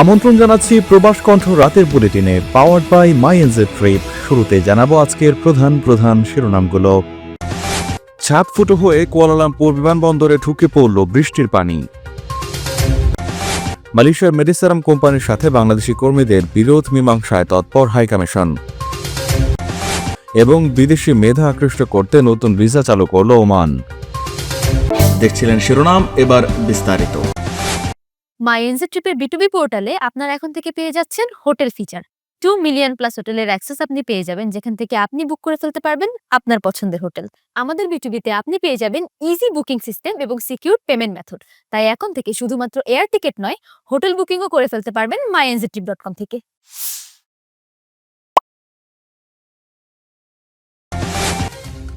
আমন্ত্রণ জানাচ্ছি প্রবাস কণ্ঠ রাতের বুলেটিনে powered by my NJ trip শুরুতে জানাব আজকের প্রধান প্রধান শিরোনামগুলো। ছাদ ফুটো হয়ে কুয়ালালামপুর বিমানবন্দরে ঢুকে পড়ল বৃষ্টির পানি। মালয়েশিয়ার মেডিসারাম কোম্পানির সাথে বাংলাদেশি কর্মীদের বিরোধ মীমাংসায় তৎপর হাইকমিশন এবং বিদেশি মেধা আকৃষ্ট করতে নতুন ভিসা চালু করল ওমান। দেখছিলেন শিরোনাম, এবার বিস্তারিত। মাই এনজি ট্রিপের বিটুবি পোর্টালে আপনার এখন থেকে পেয়ে যাচ্ছেন hotel feature. Two million plus হোটেলের অ্যাক্সেস আপনি পেয়ে যাবেন, যেখান থেকে আপনি বুক করে ফেলতে পারবেন আপনার পছন্দের হোটেল। আমাদের বিটুবিতে আপনি পেয়ে যাবেন ইজি বুকিং সিস্টেম এবং সিকিউর পেমেন্ট মেথড তাই এখন থেকে শুধুমাত্র এয়ার টিকিট নয়, হোটেল বুকিংও করে ফেলতে পারবেন my NG trip dot com থেকে।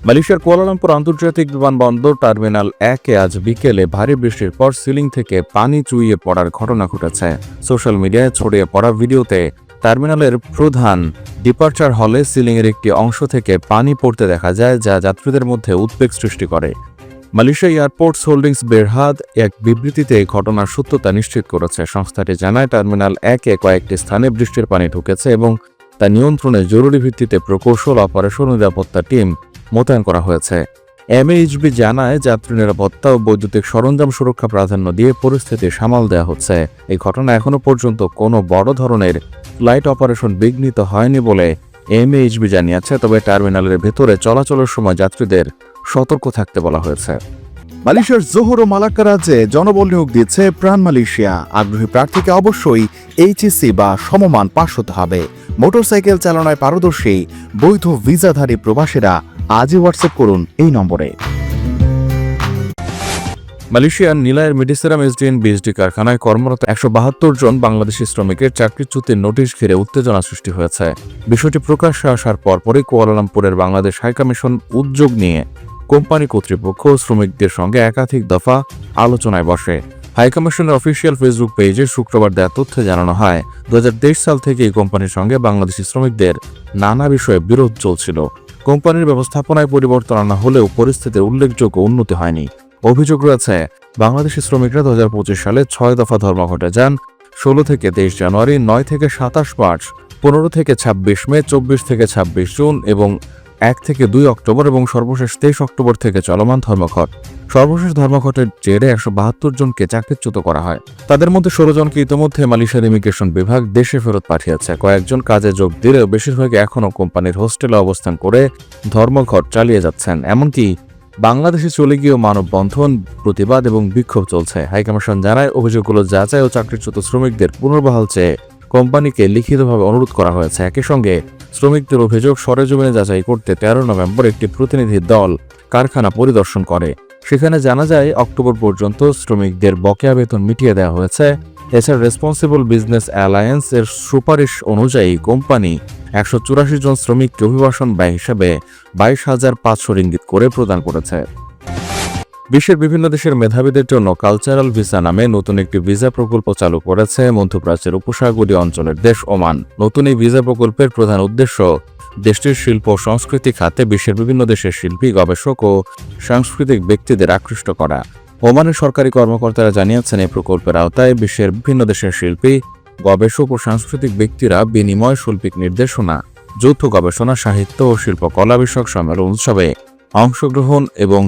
মালয়েশিয়ার কুয়ালালামপুর আন্তর্জাতিক বিমানবন্দর টার্মিনাল একে আজ বিকেলে ভারী বৃষ্টির পর সিলিং থেকে পানি চুইয়ে পড়ার ঘটনা ঘটেছে। সোশ্যাল মিডিয়ায় ছড়িয়ে পড়া ভিডিওতে টার্মিনালের প্রধান ডিপার্চার হলে সিলিংয়ের একটি অংশ থেকে পানি পড়তে দেখা যায়, যা যাত্রীদের মধ্যে উদ্বেগ সৃষ্টি করে। মালয়েশিয়া এয়ারপোর্টস হোল্ডিংস বেরহাদ এক বিবৃতিতে ঘটনার সত্যতা নিশ্চিত করেছে। সংস্থাটি জানায়, টার্মিনাল একে কয়েকটি স্থানে বৃষ্টির পানি ঢুকেছে এবং তা নিয়ন্ত্রণে জরুরি ভিত্তিতে প্রকৌশল অপারেশন নিরাপত্তা টিম মোতায়েন করা হয়েছে। এমএইচবি জানায়, যাত্রী নিরাপত্তা ও বৈদ্যুতিক সরঞ্জাম সুরক্ষা প্রাধান্য দিয়ে পরিস্থিতি সামাল দেওয়া হচ্ছে। এই ঘটনা এখনও পর্যন্ত কোনো বড় ধরনের ফ্লাইট অপারেশন বিঘ্নিত হয়নি বলে এমএইচবি জানিয়েছে, তবে টার্মিনালের ভেতরে চলাচলের সময় যাত্রীদের সতর্ক থাকতে বলা হয়েছে। মালয়েশিয়ার জোহর ও মালাক্কা রাজ্যে জনবল নিয়োগ দিচ্ছে প্রাণ মালয়েশিয়া। আগ্রহী প্রার্থীকে অবশ্যই এইচএসসি বা সমমান পাশ হতে হবে। মোটরসাইকেল চালনায় পারদর্শী বৈধ ভিসাধারী প্রবাসীরা আজই হোয়াটসঅ্যাপ করুন এই নম্বরে। মালয়েশিয়ার নিলায়ের মেডিসেরাম এসডিএন বিএসডি কারখানায় কর্মরত একশো বাহাত্তর জন বাংলাদেশি শ্রমিকের চাকরিচ্যুতির নোটিশ ঘিরে উত্তেজনা সৃষ্টি হয়েছে। বিষয়টি প্রকাশ্যে আসার পরপরই কুয়ালালামপুরের বাংলাদেশ হাইকমিশন উদ্যোগ নিয়ে কোম্পানি কর্তৃপক্ষ শ্রমিকদের সঙ্গে একাধিক দফা আলোচনায় বসে। হাইকমিশনের অফিসিয়াল ফেসবুক পেজে শুক্রবার দেওয়া তথ্যে জানানো হয়, দুহাজার তেইশ সাল থেকে এই কোম্পানির সঙ্গে বাংলাদেশি শ্রমিকদের নানা বিষয়ে বিরোধ চলছিল। কোম্পানির ব্যবস্থাপনায় পরিবর্তন আনা হলেও পরিস্থিতির উল্লেখযোগ্য উন্নতি হয়নি। অভিযোগ রয়েছে, বাংলাদেশি শ্রমিকরা দু হাজার পঁচিশ সালে ছয় দফা ধর্মঘটে যান, ষোলো থেকে তেইশ জানুয়ারি, নয় থেকে সাতাশ মার্চ, পনেরো থেকে ছাব্বিশ মে, চব্বিশ থেকে ছাব্বিশ জুন এবং এক থেকে দুই অক্টোবর এবং সর্বশেষ তেইশ অক্টোবর থেকে চলমান ধর্মঘট। সর্বশেষ ধর্মঘটের জেরে একশো বাহাত্তর জনকে চাকরিচ্যুত করা হয়। তাদের মধ্যে ষোলো জনকে ইতিমধ্যে মালয়েশিয়ার ইমিগ্রেশন বিভাগ দেশে ফেরত পাঠিয়েছে। কয়েকজন কাজে যোগ দিলেও বেশিরভাগই এখনও কোম্পানির হোস্টেলে অবস্থান করে ধর্মঘট চালিয়ে যাচ্ছেন। এমনকি বাংলাদেশে চলে গিয়েও মানববন্ধন, প্রতিবাদ এবং বিক্ষোভ চলছে। হাইকমিশন জানায়, অভিযোগগুলো যাচাই ও চাকরিচ্যুত শ্রমিকদের পুনর্বহাল চেয়ে কোম্পানিকে লিখিতভাবে অনুরোধ করা হয়েছে। একই সঙ্গে শ্রমিকদের অভিযোগ সরেজমিনে যাচাই করতে তেরো নভেম্বর একটি প্রতিনিধি দল কারখানা পরিদর্শন করে। সেখানে জানা যায়, অক্টোবর পর্যন্ত শ্রমিকদের বকেয়া বেতন মিটিয়ে দেওয়া হয়েছে। এছাড়া রেসপন্সিবল বিজনেস অ্যালায়েন্স এর সুপারিশ অনুযায়ী কোম্পানি একশো চুরাশি জন শ্রমিককে অভিবাসন ব্যয় হিসেবে বাইশ হাজার পাঁচশো করে প্রদান করেছে। বিশ্বের বিভিন্ন দেশের মেধাবীদের জন্য কালচারাল ভিসা নামে নতুন একটি ভিসা প্রকল্প চালু করেছে মধ্যপ্রাচ্যের উপসাগরীয় অঞ্চলের দেশ ওমান। নতুন এই ভিসা প্রকল্পের প্রধান উদ্দেশ্য দেশটির শিল্প, সংস্কৃতি খাতে বিশ্বের বিভিন্ন দেশের শিল্পী, গবেষক ও সাংস্কৃতিক ব্যক্তিদের আকৃষ্ট করা। ওমানের সরকারি কর্মকর্তারা জানিয়েছেন, এই প্রকল্পের আওতায় বিশ্বের বিভিন্ন দেশের শিল্পী, গবেষক ও সাংস্কৃতিক ব্যক্তিরা বিনিময়, শৈল্পিক নির্দেশনা, যৌথ গবেষণা, সাহিত্য ও শিল্পকলা বিষয়ক সম্মেলন উৎসবে অংশগ্রহণ এবং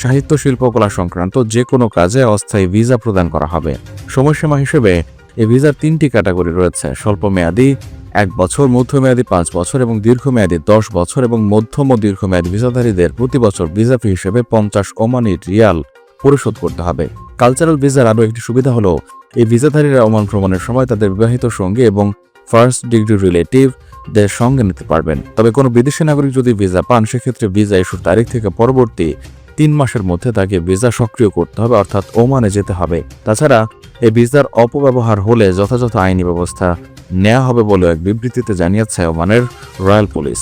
সাহিত্য শিল্পকলা সংক্রান্ত যে কোনো কাজে অস্থায়ী ভিসা প্রদান করা হবে। সময়সীমা হিসেবে এই ভিসার তিনটি ক্যাটাগরি রয়েছে। স্বল্প স্বল্পমেয়াদী এক বছর, মধ্যমেয়াদী পাঁচ বছর এবং দীর্ঘমেয়াদী দশ বছর এবং মধ্যম ও দীর্ঘমেয়াদী ভিসাধারীদের প্রতি বছর ভিসা ফি হিসেবে পঞ্চাশ ওমানি রিয়াল পরিশোধ করতে হবে। কালচারাল ভিসার আরও একটি সুবিধা হলো, এই ভিসাধারীরা ওমান ভ্রমণের সময় তাদের বিবাহিত সঙ্গী এবং ফার্স্ট ডিগ্রি রিলেটিভ সঙ্গে নিতে পারবেন। তবে কোনো বিদেশি নাগরিক যদি ভিসা পান, সেক্ষেত্রে ভিসা ইস্যুর তারিখ থেকে পরবর্তী তিন মাসের মধ্যে তাকে ভিসা সক্রিয় করতে হবে, অর্থাৎ ওমানে যেতে হবে। তাছাড়া এই ভিসার অপব্যবহার হলে যথাযথ আইনি ব্যবস্থা নেওয়া হবে বলে এক বিবৃতিতে জানিয়েছে ওমানের রয়্যাল পুলিশ।